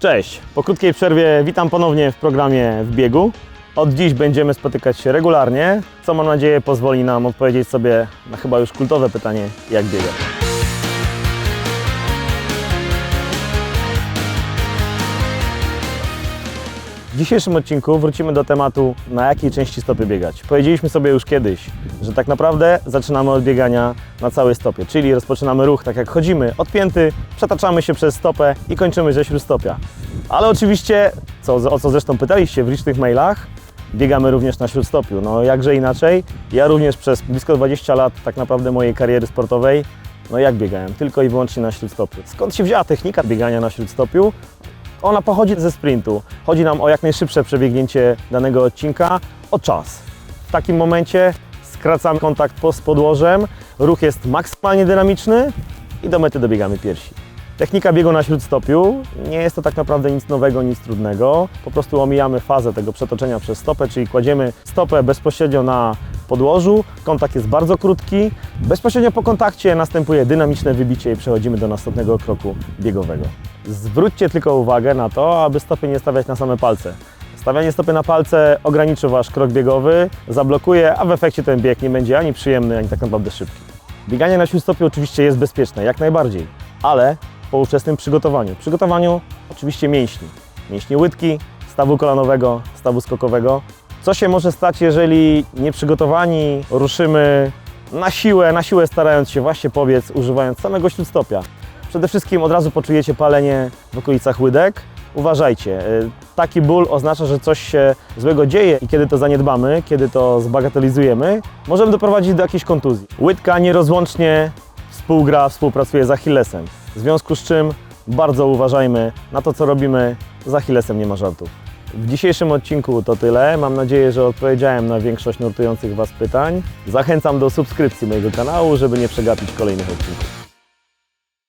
Cześć! Po krótkiej przerwie witam ponownie w programie W biegu. Od dziś będziemy spotykać się regularnie, co mam nadzieję pozwoli nam odpowiedzieć sobie na chyba już kultowe pytanie, jak biegać. W dzisiejszym odcinku wrócimy do tematu, na jakiej części stopy biegać. Powiedzieliśmy sobie już kiedyś, że tak naprawdę zaczynamy od biegania na całej stopie, czyli rozpoczynamy ruch tak jak chodzimy, odpięty, przetaczamy się przez stopę i kończymy ze śródstopia. Ale oczywiście, co, o co zresztą pytaliście w licznych mailach, biegamy również na śródstopiu. No jakże inaczej, ja również przez blisko 20 lat tak naprawdę mojej kariery sportowej, no jak biegałem? Tylko i wyłącznie na śródstopiu. Skąd się wzięła technika biegania na śródstopiu? Ona pochodzi ze sprintu. Chodzi nam o jak najszybsze przebiegnięcie danego odcinka, o czas. W takim momencie skracamy kontakt z podłożem, ruch jest maksymalnie dynamiczny i do mety dobiegamy piersi. Technika biegu na śródstopiu nie jest to tak naprawdę nic nowego, nic trudnego. Po prostu omijamy fazę tego przetoczenia przez stopę, czyli kładziemy stopę bezpośrednio na podłożu. Kontakt jest bardzo krótki. Bezpośrednio po kontakcie następuje dynamiczne wybicie i przechodzimy do następnego kroku biegowego. Zwróćcie tylko uwagę na to, aby stopy nie stawiać na same palce. Stawianie stopy na palce ograniczy Wasz krok biegowy, zablokuje, a w efekcie ten bieg nie będzie ani przyjemny, ani tak naprawdę szybki. Bieganie na śródstopiu oczywiście jest bezpieczne, jak najbardziej, ale po wczesnym przygotowaniu. Przygotowaniu oczywiście mięśni. Mięśni łydki, stawu kolanowego, stawu skokowego. Co się może stać, jeżeli nieprzygotowani ruszymy na siłę, na siłę starając się właśnie pobiec, używając samego śródstopia? Przede wszystkim od razu poczujecie palenie w okolicach łydek. Uważajcie, y, taki ból oznacza, że coś się złego dzieje i kiedy to zaniedbamy, kiedy to zbagatelizujemy, możemy doprowadzić do jakiejś kontuzji. Łydka nierozłącznie współgra, współpracuje z Achillesem. W związku z czym bardzo uważajmy na to, co robimy. Z Achillesem nie ma żartów. W dzisiejszym odcinku to tyle. Mam nadzieję, że odpowiedziałem na większość nurtujących Was pytań. Zachęcam do subskrypcji mojego kanału, żeby nie przegapić kolejnych odcinków.